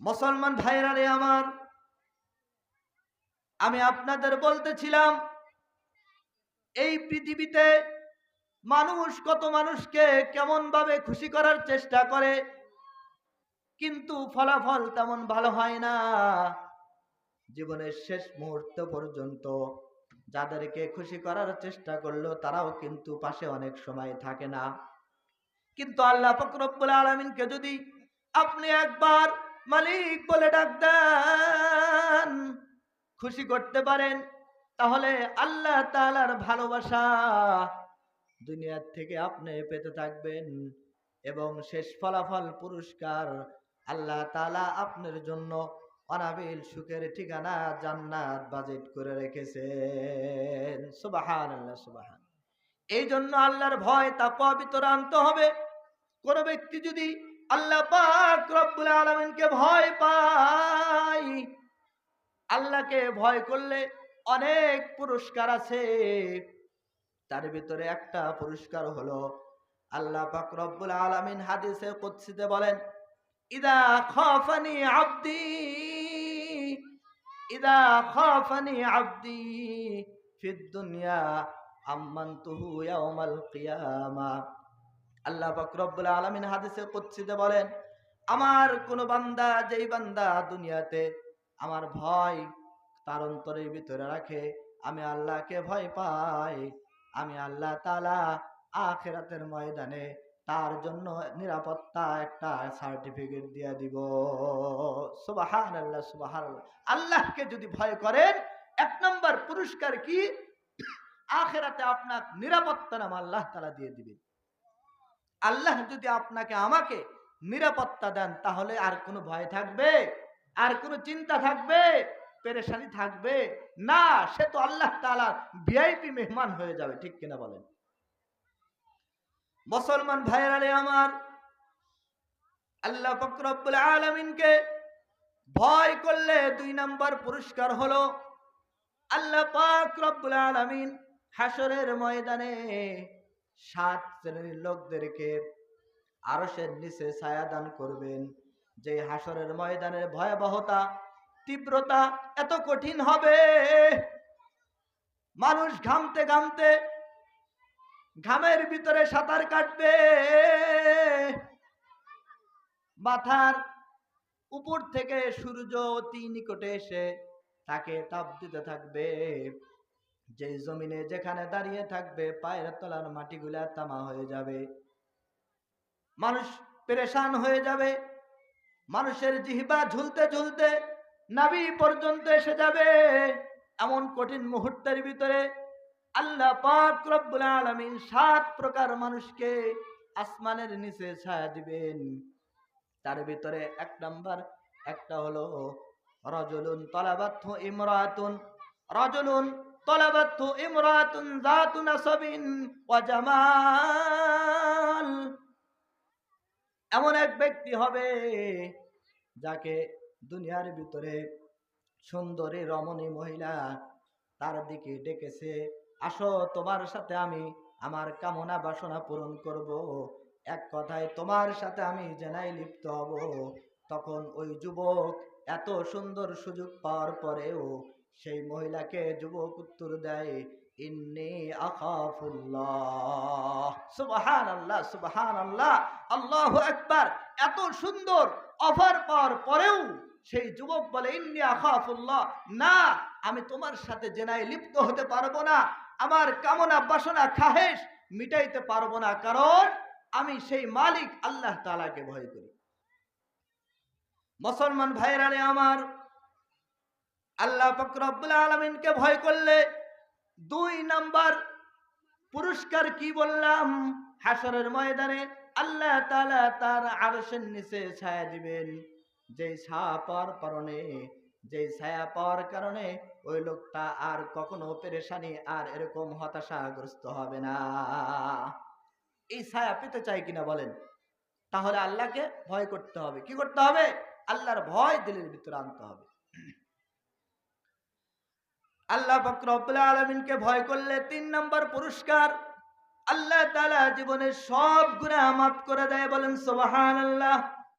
মুসলমান ভাইরা রে আমার, আমি আপনাদের বলতেছিলাম, এই পৃথিবীতে মানুষ কত মানুষকে কেমন ভাবে খুশি করার চেষ্টা করে, কিন্তু ফলাফল তেমন ভালো হয় না। জীবনের শেষ মুহূর্ত পর্যন্ত যাদেরকে খুশি করার চেষ্টা করল, তারাও কিন্তু পাশে অনেক সময় থাকে না। কিন্তু আল্লাহ ফকরবুল আলমিনকে যদি আপনি একবার মালিক বলে ডাক দেন। খুশি করতে পারেন, তাহলে আল্লাহ তালার ভালোবাসা দুনিয়ার থেকে আপনি পেতে থাকবেন এবং শেষ ফলাফল পুরস্কার আল্লাহ তালা আপনার জন্য অনাবিল সুখের ঠিকানা জান্নাত বাজেট করে রেখেছেন। সুবাহান আল্লাহ সুবাহান এই জন্য আল্লাহর ভয় তা ভিতরে আনতে হবে। কোন ব্যক্তি যদি আল্লাহ আল্লাহকে ভয় করলে অনেক পুরস্কার আছে। তার ভিতরে একটা পুরস্কার হলো আল্লাহ পাক আলামিন হাদিসে কুদসিতে বলেন, ইদা খাফানি আবদি, ইদা খাফানি আবদি ফিদ দুনিয়া আম্মানতুহু আল্লাহ পাক রব্বুল আলামিন হাদিসে কুদসিতে বলেন, আমার কোন বান্দা যেই বান্দা দুনিয়াতে আমার ভয় তার অন্তরের ভিতরে রাখে, আমি আল্লাহকে ভয় পাই, আমি আল্লাহ তালা আখেরাতের ময়দানে তার জন্য নিরাপত্তা একটা সার্টিফিকেট দিয়ে দিব। সুবাহান আল্লাহ সুবাহান আল্লাহকে যদি ভয় করেন, এক নম্বর পুরস্কার কি? আখেরাতে আপনার নিরাপত্তা নাম আল্লাহ তালা দিয়ে দিবে আল্লাহ যদি আপনাকে আমাকে নিরাপত্তা দেন, তাহলে আর কোনো ভয় থাকবে? আর কোনো চিন্তা থাকবে? পেরেশানি থাকবে? না, সে তো আল্লাহ তালা ভিআইপি মেহমান হয়ে যাবে, ঠিক কিনা বলেন? মুসলমান ভাইরালে আমার, আল্লাহ ফকরবুল আলমিনকে ভয় করলে দুই নাম্বার পুরস্কার হলো আল্লাহ পাক আলমিন হাসরের ময়দানে সাত শ্রেণির লোকদেরকে আরশের নিচে ছায়া দান করবেন। যে হাসরের ময়দানের ভয়াবহতা, তীব্রতা এত কঠিন হবে। মানুষ ঘামতে ঘামতে ঘামের ভিতরে সাঁতার কাটবে। মাথার উপর থেকে সূর্য অতি নিকটে এসে তাকে তাপ দিতে থাকবে। যে জমিনে যেখানে দাঁড়িয়ে থাকবে, পায়ের তলার মাটিগুলা তামা হয়ে যাবে। মানুষ পেরেশান হয়ে যাবে। মানুষের জিহিবা ঝুলতে ঝুলতে নাবি পর্যন্ত এসে যাবে। এমন কঠিন মুহূর্তের ভিতরে আল্লাহ পাক রব্বুল আলামিন সাত প্রকার মানুষকে আসমানের নিচে ছায়া দিবেন। তার ভিতরে এক নাম্বার, একটা হলো রজলুন তলাবাত্থ ইমরাতুন। রজলুন জাতু নাসাবিন ওয়া জামাল এমন এক ব্যক্তি হবে যাকে দুনিয়ার ভিতরে সুন্দরী, রমণী মহিলা তার দিকে ডেকেছে, আসো, তোমার সাথে আমি আমার কামনা বাসনা পূরণ করব। এক কথায় তোমার সাথে আমি জেনাই লিপ্ত হব। তখন ওই যুবক এত সুন্দর সুযোগ পাওয়ার পরেও সেই মহিলাকে যুবক উত্তর দেয়, ইন্নি আখাফুল্লাহ। সুবহান আল্লাহ সুবহান আল্লাহ আল্লাহ একবার এত সুন্দর অফার পাওয়ার পরেও সেই যুবক বলে, ইন্নি আখাফুল্লাহ। না, আমি তোমার সাথে জেনায় লিপ্ত হতে পারব না। আমার কামনা বাসনা খাহেশ, মিটাইতে পারব না। কারণ আমি সেই মালিক আল্লাহ তালাকে ভয় করি। মুসলমান ভাইরারে আমার আল্লাহ ফকরবুল আলমিনকে ভয় করলে দুই নাম্বার পুরস্কার কি বললাম? হাসরের ময়দানে আল্লাহ তালা তার আরশের নিচে ছায়া দিবেন। যে ছায়া পাওয়ার কারণে যে ছায়া পাওয়ার কারণে ওই লোকটা আর কখনো পেরেশানি আর এরকম হতাশাগ্রস্ত হবে না। এই ছায়া পেতে চাই কিনা বলেন? তাহলে আল্লাহকে ভয় করতে হবে। কি করতে হবে? আল্লাহর ভয় দিলের ভিতরে আনতে হবে। আল্লাহ ফকরবুল আলমিনকে ভয় করলে তিন নম্বর পুরস্কার আল্লাহ তালা জীবনের সব গুণা মাফ করে দেয় বলেন সোবাহান আল্লাহ